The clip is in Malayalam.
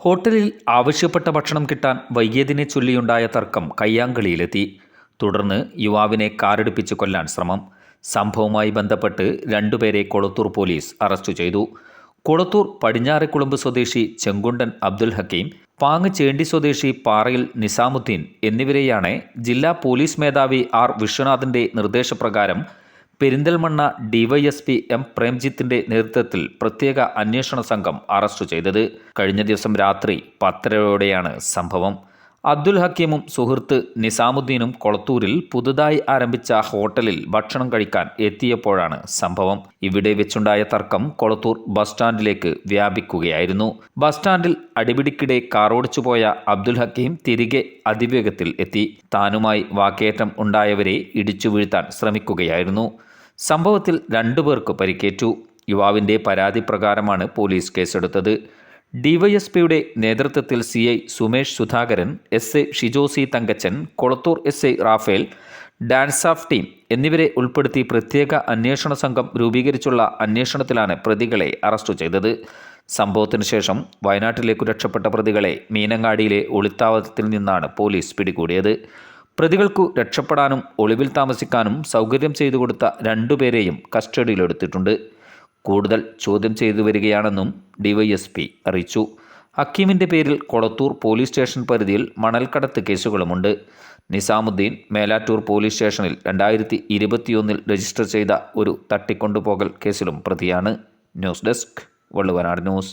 ഹോട്ടലിൽ ആവശ്യപ്പെട്ട ഭക്ഷണം കിട്ടാൻ വൈകിയതിനെ ചൊല്ലിയുണ്ടായ തർക്കം കയ്യാങ്കളിയിലെത്തി. തുടർന്ന് യുവാവിനെ കാറെടുപ്പിച്ച് കൊല്ലാൻ ശ്രമം. സംഭവവുമായി ബന്ധപ്പെട്ട് രണ്ടുപേരെ കൊളത്തൂർ പോലീസ് അറസ്റ്റ് ചെയ്തു. കൊളത്തൂർ പടിഞ്ഞാറെക്കുളമ്പ് സ്വദേശി ചെങ്കുണ്ടൻ അബ്ദുൽ ഹക്കീം പാങ് ചേണ്ടി സ്വദേശി പാറയിൽ നിസാമുദ്ദീൻ എന്നിവരെയാണ് ജില്ലാ പോലീസ് മേധാവി ആർ വിശ്വനാഥിന്റെ നിർദ്ദേശപ്രകാരം പെരിന്തൽമണ്ണ ഡിവൈഎസ്പി എം പ്രേംജിത്തിന്റെ നേതൃത്വത്തിൽ പ്രത്യേക അന്വേഷണ സംഘം അറസ്റ്റ് ചെയ്തത്. കഴിഞ്ഞ ദിവസം രാത്രി പത്തരയോടെയാണ് സംഭവം. അബ്ദുൽ ഹക്കീമും സുഹൃത്ത് നിസാമുദ്ദീനും കൊളത്തൂരിൽ പുതുതായി ആരംഭിച്ച ഹോട്ടലിൽ ഭക്ഷണം കഴിക്കാൻ എത്തിയപ്പോഴാണ് സംഭവം. ഇവിടെ വെച്ചുണ്ടായ തർക്കം കൊളത്തൂർ ബസ് സ്റ്റാൻഡിലേക്ക് വ്യാപിക്കുകയായിരുന്നു. ബസ് സ്റ്റാൻഡിൽ അടിപിടിക്കിടെ കാറോടിച്ചു പോയ അബ്ദുൽ ഹക്കീം തിരികെ അതിവേഗത്തിൽ എത്തി. താനുമായി വാക്കേറ്റം ഉണ്ടായവരെ ഇടിച്ചു വീഴ്ത്താൻ ശ്രമിക്കുകയായിരുന്നു. സംഭവത്തിൽ രണ്ടുപേർക്ക് പരിക്കേറ്റു. യുവാവിന്റെ പരാതി പ്രകാരമാണ് പോലീസ് കേസെടുത്തത്. ഡിവൈഎസ്പിയുടെ നേതൃത്വത്തിൽ C I Sumesh Sudhakaran S A ഷിജോസി Thankachan Kolathur S I Raphael DANSAF team എന്നിവരെ ഉൾപ്പെടുത്തി പ്രത്യേക അന്വേഷണ സംഘം രൂപീകരിച്ചുള്ള അന്വേഷണത്തിലാണ് പ്രതികളെ അറസ്റ്റ് ചെയ്തത്. സംഭവത്തിന് ശേഷം വയനാട്ടിലേക്കു രക്ഷപ്പെട്ട പ്രതികളെ മീനങ്ങാടിയിലെ ഒളിത്താവളത്തിൽ നിന്നാണ് പോലീസ് പിടികൂടിയത്. പ്രതികൾക്കു രക്ഷപ്പെടാനും ഒളിവിൽ താമസിക്കാനും സൗകര്യം ചെയ്തു കൊടുത്ത രണ്ടുപേരെയും കസ്റ്റഡിയിലെടുത്തിട്ടുണ്ട്. കൂടുതൽ ചോദ്യം ചെയ്തു വരികയാണെന്നും ഡിവൈഎസ്പി അറിയിച്ചു. ഹക്കീമിന്റെ പേരിൽ കൊളത്തൂർ പോലീസ് സ്റ്റേഷൻ പരിധിയിൽ മണൽക്കടത്ത് കേസുകളുമുണ്ട്. നിസാമുദ്ദീൻ മേലാറ്റൂർ പോലീസ് സ്റ്റേഷനിൽ രണ്ടായിരത്തി ഇരുപത്തിയൊന്നിൽ രജിസ്റ്റർ ചെയ്ത ഒരു തട്ടിക്കൊണ്ടുപോകൽ കേസിലും പ്രതിയാണ്. News desk Valluvanad news.